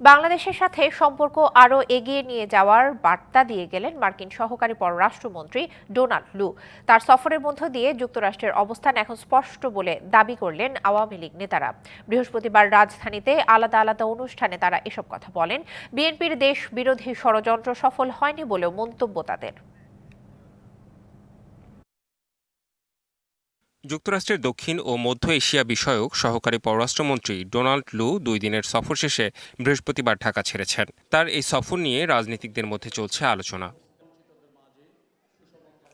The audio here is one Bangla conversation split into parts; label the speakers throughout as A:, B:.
A: বাংলাদেশের সাথে সম্পর্ক আরও এগিয়ে নিয়ে যাওয়ার বার্তা দিয়ে গেলেন মার্কিন সহকারী পররাষ্ট্রমন্ত্রী ডোনাল্ড লু। তার সফরের মধ্য দিয়ে যুক্তরাষ্ট্রের অবস্থান এখন স্পষ্ট বলে দাবি করলেন আওয়ামী লীগ নেতারা। বৃহস্পতিবার রাজধানীতে আলাদা আলাদা অনুষ্ঠানে তারা এসব কথা বলেন। বিএনপির দেশ বিরোধী ষড়যন্ত্র সফল হয়নি বলেও মন্তব্য তাদের।
B: যুক্তরাষ্ট্রের দক্ষিণ ও মধ্য এশিয়া বিষয়ক সহকারী পররাষ্ট্রমন্ত্রী ডোনাল্ড লু দুই দিনের সফর শেষে বৃহস্পতিবার ঢাকা ছেড়েছেন। তার এই সফর নিয়ে রাজনীতিকদের মধ্যে চলছে আলোচনা।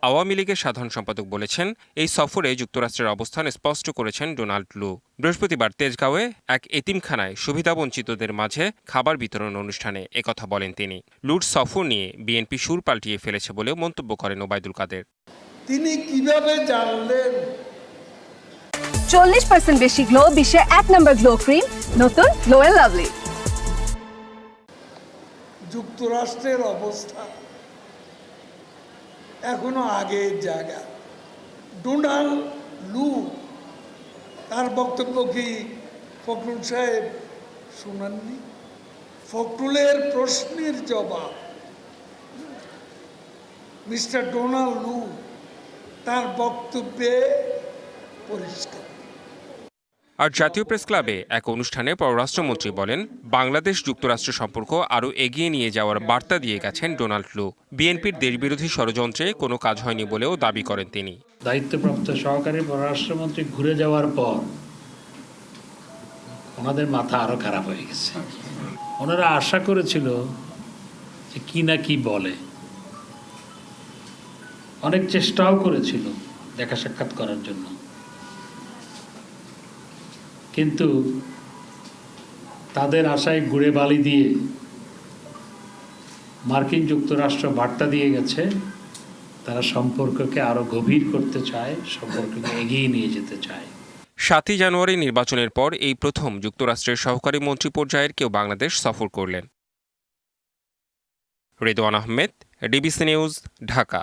B: আওয়ামী লীগের সাধারণ সম্পাদক বলেছেন, এই সফরে যুক্তরাষ্ট্রের অবস্থান স্পষ্ট করেছেন ডোনাল্ড লু। বৃহস্পতিবার তেজগাঁওয়ে এক এতিমখানায় সুবিধাবঞ্চিতদের মাঝে খাবার বিতরণ অনুষ্ঠানে একথা বলেন তিনি। লুর সফর নিয়ে বিএনপি সুর পাল্টিয়ে ফেলেছে বলেও মন্তব্য করেন ওবায়দুল কাদের।
C: তিনি কীভাবে জানলেন
D: চল্লিশ পার্সেন্ট বেশি গ্লো বিশ্বের এক নম্বর গ্লো ক্রিম নতুন গ্লো এন্ড লাভলি
C: যুক্তরাষ্ট্রের অবস্থা এখনও আগের জায়গা। ডোনাল্ড লু, তার বক্তব্য কি ফখরুল সাহেব শুনাননি? ফখরুলের প্রশ্নের জবাব। মিস্টার ডোনাল্ড লু তার বক্তব্যে পরিষ্কার।
B: আর জাতীয় প্রেস ক্লাবে এক অনুষ্ঠানে পররাষ্ট্রমন্ত্রী বলেন, বাংলাদেশ যুক্তরাষ্ট্র সম্পর্ক আরও এগিয়ে নিয়ে যাওয়ার বার্তা দিয়ে গেছেন ডোনাল্ড লু। বিএনপির দেশবিরোধী ষড়যন্ত্রে কোনো কাজ হয়নি বলেও দাবি করেন তিনি।
E: দায়িত্বপ্রাপ্ত সহকারী পররাষ্ট্রমন্ত্রী ঘুরে যাওয়ার পর ওনাদের মাথা আরও খারাপ হয়ে গেছে। ওনারা আশা করেছিল যে কি না কি বলে। অনেক চেষ্টাও করেছিল দেখা সাক্ষাৎ করার জন্য। কিন্তু তাদের আশায় গুড়ে বালি দিয়ে মার্কিন যুক্তরাষ্ট্র বার্তা দিয়ে গেছে, তারা সম্পর্ককে আরও গভীর করতে চায়, সম্পর্ককে এগিয়ে নিয়ে যেতে চায়।
B: সাতই জানুয়ারি নির্বাচনের পর এই প্রথম যুক্তরাষ্ট্রের সহকারী মন্ত্রী পর্যায়ের কেউ বাংলাদেশ সফর করলেন। Redwan Ahmed, DBC news, Dhaka.